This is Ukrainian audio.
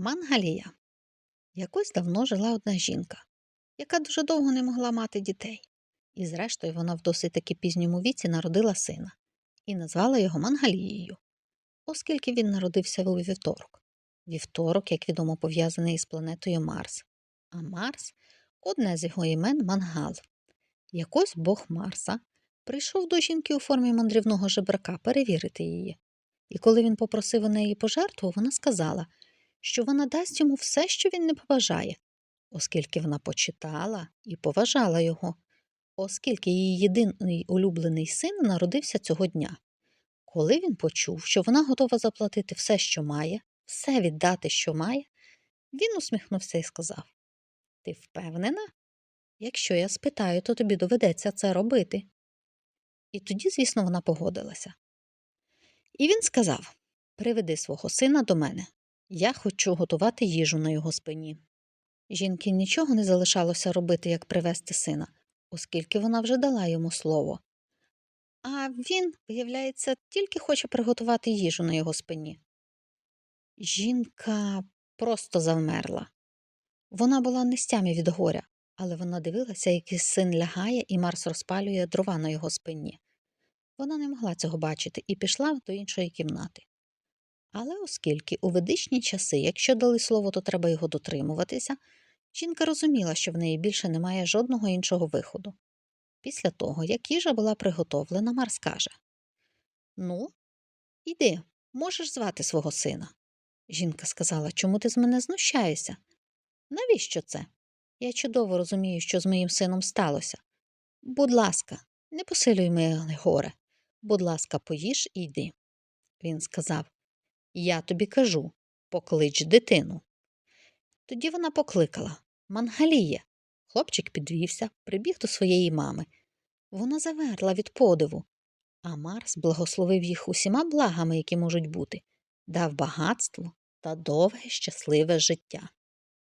Мангалія. Якось давно жила одна жінка, яка дуже довго не могла мати дітей. І, зрештою, вона в досить таки пізньому віці народила сина і назвала його Мангалією, оскільки він народився у вівторок. Вівторок, як відомо, пов'язаний із планетою Марс, а Марс одне з його імен Мангал. Якось бог Марса прийшов до жінки у формі мандрівного жебрака перевірити її. І коли він попросив у неї пожертву, вона сказала, що вона дасть йому все, що він не побажає, оскільки вона почитала і поважала його, оскільки її єдиний улюблений син народився цього дня. Коли він почув, що вона готова заплатити все, що має, все віддати, що має, він усміхнувся і сказав Ти впевнена? Якщо я спитаю, то тобі доведеться це робити. І тоді, звісно, вона погодилася. І він сказав Приведи свого сина до мене. Я хочу готувати їжу на його спині. Жінки нічого не залишалося робити, як привезти сина, оскільки вона вже дала йому слово. А він, виявляється, тільки хоче приготувати їжу на його спині. Жінка просто завмерла. Вона була нестямі від горя, але вона дивилася, як її син лягає, і Марс розпалює дрова на його спині. Вона не могла цього бачити і пішла до іншої кімнати. Але оскільки у ведичні часи, якщо дали слово, то треба його дотримуватися, жінка розуміла, що в неї більше немає жодного іншого виходу. Після того, як їжа була приготовлена, Марс каже Ну, іди, можеш звати свого сина. Жінка сказала, чому ти з мене знущаєшся? Навіщо це? Я чудово розумію, що з моїм сином сталося. Будь ласка, не посилюй моє горе. Будь ласка, поїж і йди. Він сказав Я тобі кажу поклич дитину. Тоді вона покликала Мангалія. Хлопчик підвівся, прибіг до своєї мами. Вона заверла від подиву, а Марс благословив їх усіма благами, які можуть бути, дав багатство та довге щасливе життя.